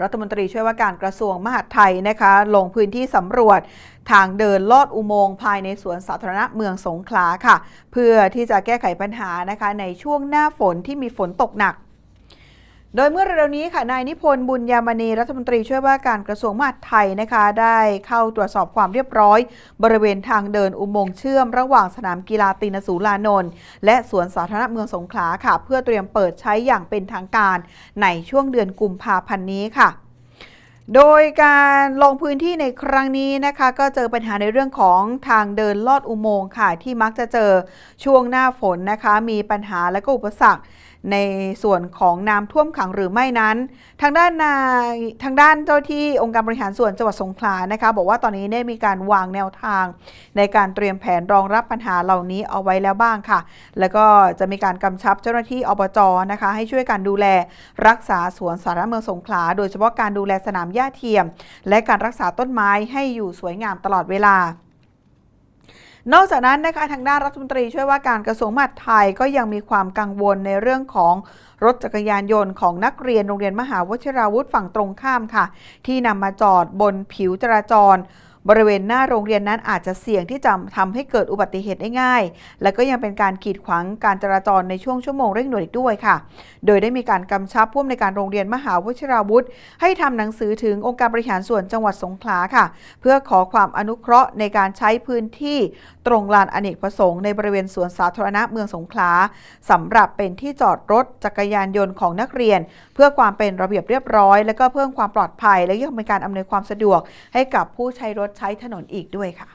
รัฐมนตรีช่วยว่าการกระทรวงมหาดไทยนะคะ ลงพื้นที่สำรวจทางเดินลอดอุโมงค์ภายในสวนสาธารณะเมืองสงขลาค่ะ เพื่อที่จะแก้ไขปัญหานะคะในช่วงหน้าฝนที่มีฝนตกหนัก โดยเมื่อเร็วๆนี้ค่ะนายนิพนธ์บุญยามณีรัฐมนตรีช่วยว่าการกระทรวงมหาดไทยนะคะ ได้เข้าตรวจสอบความเรียบร้อย บริเวณทางเดินอุโมงค์เชื่อม ระหว่างสนามกีฬาตีนสูลานนท์และสวนสาธารณะเมืองสงขลาค่ะ เพื่อเตรียมเปิดใช้อย่างเป็นทางการในช่วงเดือนกุมภาพันธ์นี้ค่ะโดยการลงพื้นที่ในครั้งนี้นะคะ ก็เจอปัญหาในเรื่องของทางเดินลอดอุโมงค์ค่ะ ที่มักจะเจอช่วงหน้าฝนนะคะ มีปัญหาและก็อุปสรรค ในส่วนของน้ำท่วมขังหรือไม่นั้น ทางด้านนายทางด้านเจ้าที่องค์การบริหารส่วนจังหวัดสงขลานะคะ บอกว่าตอนนี้ได้มีการวางแนวทาง ในการเตรียมแผนรองรับปัญหาเหล่านี้เอาไว้แล้วบ้างค่ะ แล้วก็จะมีการกำชับเจ้าหน้าที่อบจนะคะ ให้ช่วยการดูแลรักษาสวนสาธารณเมืองสงขลา โดยเฉพาะการดูแลสนามหญ้าเทียม และการรักษาต้นไม้ให้อยู่สวยงามตลอดเวลา นอกจากนั้นนะคะทางด้านรัฐมนตรีช่วยว่าการกระทรวงมหาดไทยก็ยังมีความกังวลในเรื่องของรถจักรยานยนต์ของนักเรียนโรงเรียนมหาวชิราวุธฝั่งตรงข้ามค่ะ ที่นำมาจอดบนผิวจราจร บริเวณหน้าโรงเรียนนั้นอาจจะเสี่ยงที่จะทำให้เกิดอุบัติเหตุได้ง่าย และก็ยังเป็นการขีดขวางการจราจรในช่วงชั่วโมงเร่งด่วนอีกด้วยค่ะ โดยได้มีการกำชับผู้อำนวยการโรงเรียนมหาวชิราวุธ ให้ทำหนังสือถึงองค์การบริหารส่วนจังหวัดสงขลาค่ะ เพื่อขอความอนุเคราะห์ในการใช้พื้นที่ตรงลานอเนกประสงค์ในบริเวณสวนสาธารณะเมืองสงขลาสำหรับเป็นที่จอดรถจักรยานยนต์ของนักเรียน เพื่อความเป็นระเบียบเรียบร้อย และก็เพิ่มความปลอดภัย และยังเป็นการอำนวยความสะดวกให้กับผู้ใช้รถใช้ถนนอีกด้วยค่ะ